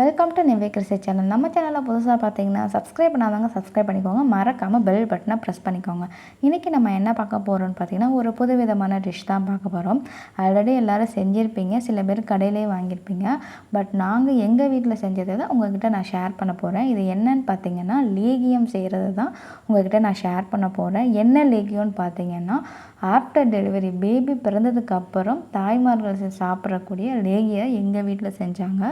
Welcome to Nive Christy channel நம்ம சேனலில் புதுசாக பார்த்தீங்கன்னா சப்ஸ்கிரைப் பண்ணாதவங்க சப்ஸ்கிரைப் பண்ணிக்கோங்க. மறக்காமல் பெல் பட்டனை ப்ரெஸ் பண்ணிக்கோங்க. இன்றைக்கி நம்ம என்ன பார்க்க போகிறோம்னு பார்த்தீங்கன்னா ஒரு புது விதமான டிஷ் தான் பார்க்க போகிறோம் ஆல்ரெடி எல்லோரும் செஞ்சுருப்பீங்க. சில பேர் கடையிலே வாங்கியிருப்பீங்க. பட் நாங்கள் எங்கள் வீட்டில் செஞ்சதை தான் உங்கள்கிட்ட நான் ஷேர் பண்ண போகிறேன் இது என்னன்னு பார்த்தீங்கன்னா லேகியம் செய்கிறது தான் உங்கள்கிட்ட நான் ஷேர் பண்ண போகிறேன் என்ன லேகியம்னு பார்த்தீங்கன்னா ஆஃப்டர் டெலிவரி பேபி பிறந்ததுக்கு அப்புறம் தாய்மார்கள் சாப்பிடக்கூடிய லேகியை எங்கள் வீட்டில் செஞ்சாங்க.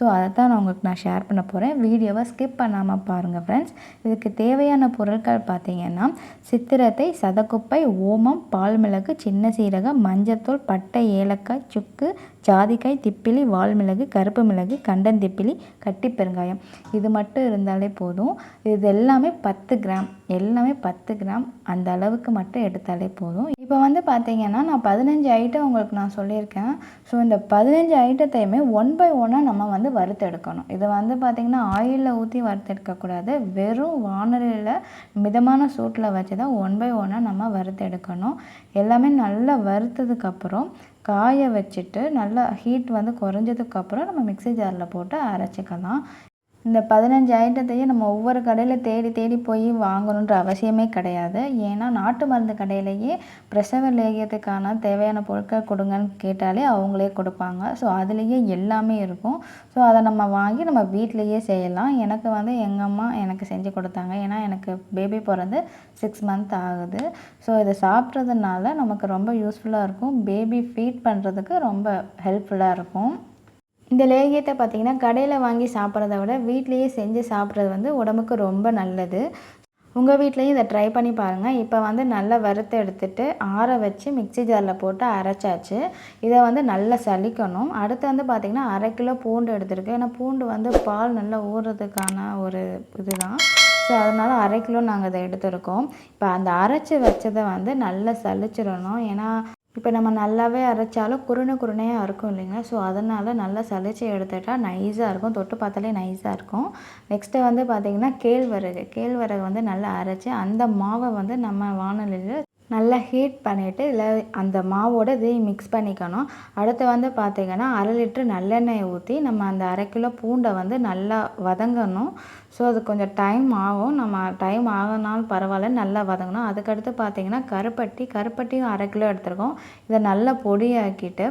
ஸோ அதை தான் நான் உங்களுக்கு நான் ஷேர் பண்ண போகிறேன் வீடியோவை ஸ்கிப் பண்ணாமல் பாருங்கள் ஃப்ரெண்ட்ஸ் இதுக்கு தேவையான பொருட்கள் பார்த்தீங்கன்னா சித்திரத்தை சதக்குப்பை ஓமம் பால் மிளகு சின்ன சீரகம் மஞ்சத்தூள் பட்டை ஏலக்காய் சுக்கு ஜாதிக்காய் திப்பிலி வால்மிளகு கருப்பு மிளகு கண்டந்திப்பிலி கட்டி பெருங்காயம். இது மட்டும் இருந்தாலே போதும். இது எல்லாமே பத்து கிராம். எல்லாமே பத்து கிராம். அந்த அளவுக்கு மட்டும் எடுத்தாலே போதும். இப்போ வந்து பார்த்தீங்கன்னா நான் பதினஞ்சு ஐட்டம் உங்களுக்கு நான் சொல்லியிருக்கேன். ஸோ இந்த பதினஞ்சு ஐட்டத்தையுமே ஒன் பை ஒன்னாக நம்ம வந்து வறுத்தெடுக்கணும். இது வந்து பார்த்திங்கன்னா ஆயிலில் ஊற்றி வறுத்தெடுக்கக்கூடாது. வெறும் வானலியில் மிதமான சூட்டில் வச்சு தான் ஒன் பை ஒன்னாக நம்ம வறுத்தெடுக்கணும். எல்லாமே நல்லா வறுத்ததுக்கப்புறம் காய வச்சுட்டு நல்லா ஹீட் வந்து குறைஞ்சதுக்கப்புறம் நம்ம மிக்ஸி ஜாரில் போட்டு அரைச்சிக்கலாம். இந்த பதினஞ்சு ஐட்டத்தையும் நம்ம ஒவ்வொரு கடையில் தேடி தேடி போய் வாங்கணுன்ற அவசியமே கிடையாது. ஏன்னா நாட்டு மருந்து கடையிலேயே பிரசவ லேகியத்துக்கான தேவையான பொருட்கள் கொடுங்கன்னு கேட்டாலே அவங்களே கொடுப்பாங்க. ஸோ அதுலேயே எல்லாமே இருக்கும். ஸோ அதை நம்ம வாங்கி நம்ம வீட்டிலையே செய்யலாம். எனக்கு வந்து எங்கள் அம்மா எனக்கு செஞ்சு கொடுத்தாங்க. ஏன்னா எனக்கு பேபி பிறந்து சிக்ஸ் மந்த் ஆகுது. ஸோ இதை சாப்பிட்றதுனால நமக்கு ரொம்ப யூஸ்ஃபுல்லாக இருக்கும். பேபி ஃபீட் பண்ணுறதுக்கு ரொம்ப ஹெல்ப்ஃபுல்லாக இருக்கும். இந்த லேகியத்தை பார்த்தீங்கன்னா கடையில் வாங்கி சாப்பிட்றத விட வீட்டிலேயே செஞ்சு சாப்பிட்றது வந்து உடம்புக்கு ரொம்ப நல்லது. உங்கள் வீட்லேயும் இதை ட்ரை பண்ணி பாருங்கள் இப்போ வந்து நல்லா வறுத்து எடுத்துட்டு ஆற வச்சு மிக்ஸி ஜாரில் போட்டு அரைச்சாச்சு. இதை வந்து நல்லா சலிக்கணும் அடுத்து வந்து பார்த்திங்கன்னா அரை கிலோ பூண்டு எடுத்துருக்கு ஏன்னா பூண்டு வந்து பால் நல்லா ஊறுறதுக்கான ஒரு இதுதான். ஸோ அதனால் அரை கிலோ நாங்கள் இதை எடுத்திருக்கோம். இப்போ அந்த அரைச்சி வச்சதை வந்து நல்லா சலிச்சிடணும் ஏன்னா இப்போ நம்ம நல்லாவே அரைச்சாலும் குருணை குருணையாக இருக்கும் இல்லைங்க ஸோ அதனால் நல்லா சலிச்சு எடுத்துட்டா நைஸாக இருக்கும். தொட்டு பார்த்தாலே நைஸாக இருக்கும். நெக்ஸ்ட்டு வந்து பார்த்திங்கன்னா கேழ்வரகு. கேழ்வரகு வந்து நல்லா அரைச்சி அந்த மாவை வந்து நம்ம வானொலியில் நல்லா ஹீட் பண்ணிவிட்டு இதில் அந்த மாவோட இதையும் மிக்ஸ் பண்ணிக்கணும். அடுத்து வந்து பார்த்திங்கன்னா அரை லிட்ரு நல்லெண்ணெயை ஊற்றி நம்ம அந்த அரை கிலோ பூண்டை வந்து நல்லா வதங்கணும். ஸோ அது கொஞ்சம் டைம் ஆகும். நம்ம டைம் ஆகினாலும் பரவாயில்ல நல்லா வதங்கணும். அதுக்கடுத்து பார்த்திங்கன்னா கருப்பட்டி கருப்பட்டியும் அரை கிலோ எடுத்துருக்கோம். இதை நல்லா பொடியாக்கிட்டு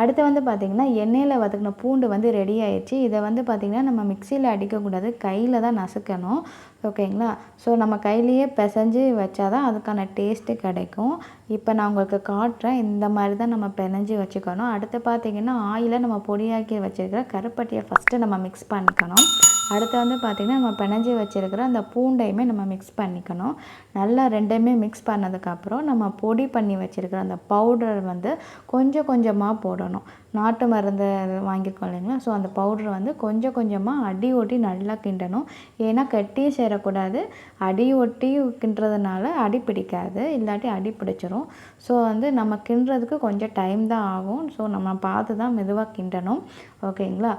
அடுத்து வந்து பார்த்திங்கன்னா எண்ணெயில் வதக்கின பூண்டு வந்து ரெடி ஆயிடுச்சு. இதை வந்து பார்த்திங்கன்னா நம்ம மிக்சியில் அடிக்கக்கூடாது. கையில் தான் நசுக்கணும். ஓகேங்களா ஸோ நம்ம கையிலேயே பிசைஞ்சு வச்சாதான் அதுக்கான டேஸ்ட்டு கிடைக்கும். இப்போ நான் உங்களுக்கு காட்டுறேன். இந்த மாதிரி தான் நம்ம பிணைஞ்சு வச்சுக்கணும். அடுத்து பார்த்திங்கன்னா ஆயிலை நம்ம பொடியாக்கி வச்சுருக்கிற கருப்பட்டியை ஃபஸ்ட்டு நம்ம மிக்ஸ் பண்ணிக்கணும். அடுத்து வந்து பார்த்திங்கன்னா நம்ம பிணைஞ்சி வச்சுருக்கிற அந்த பூண்டையுமே நம்ம மிக்ஸ் பண்ணிக்கணும். நல்லா ரெண்டையுமே மிக்ஸ் பண்ணதுக்கப்புறம் நம்ம பொடி பண்ணி வச்சுருக்கிற அந்த பவுடர் வந்து கொஞ்சம் கொஞ்சமாக போடணும். நாட்டு மருந்து வாங்கியிருக்கோம் இல்லைங்களா? ஸோ அந்த பவுடர் வந்து கொஞ்சம் கொஞ்சமாக அடி ஒட்டி நல்லா கிண்டணும். ஏன்னா கட்டியும் சேரக்கூடாது. அடி ஒட்டி கிண்டுறதுனால அடி பிடிக்காது. இல்லாட்டி அடி பிடிச்சிரும். ஸோ வந்து நம்ம கிண்டுறதுக்கு கொஞ்சம் டைம் தான் ஆகும். ஸோ நம்ம பார்த்து தான் மெதுவாக கிண்டணும். ஓகேங்களா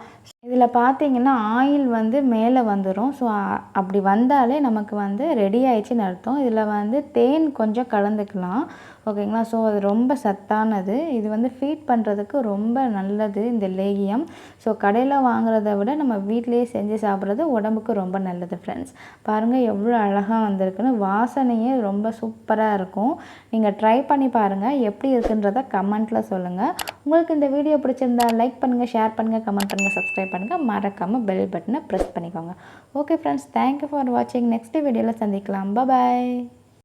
இதில் பார்த்தீங்கன்னா ஆயில் வந்து மேலே வந்துடும் ஸோ அப்படி வந்தாலே நமக்கு வந்து ரெடி ஆயிடுச்சுன்னு அர்த்தம். இதில் வந்து தேன் கொஞ்சம் கலந்துக்கலாம். ஓகேங்களா? ஸோ அது ரொம்ப சத்தானது. இது வந்து ஃபீட் பண்ணுறதுக்கு ரொம்ப நல்லது இந்த லேகியம். ஸோ கடையில் வாங்குறத விட நம்ம வீட்டிலேயே செஞ்சு சாப்பிட்றது உடம்புக்கு ரொம்ப நல்லது ஃப்ரெண்ட்ஸ் பாருங்கள் எவ்வளோ அழகாக வந்திருக்குன்னு. வாசனையே ரொம்ப சூப்பராக இருக்கும். நீங்கள் ட்ரை பண்ணி பாருங்கள் எப்படி இருக்குன்றத கமெண்ட்டில் சொல்லுங்கள் உங்களுக்கு இந்த வீடியோ பிடிச்சிருந்தா லைக் பண்ணுங்கள் ஷேர் பண்ணுங்கள் கமெண்ட் பண்ணுங்கள் சப்ஸ்கிரைப் பண்ணுங்கள் மறக்காமல் பெல் பட்டனை ப்ரெஸ் பண்ணிக்கோங்க. Okay friends thank you for வாட்சிங் நெக்ஸ்ட் வீடியோவில் சந்திக்கலாம். பாய்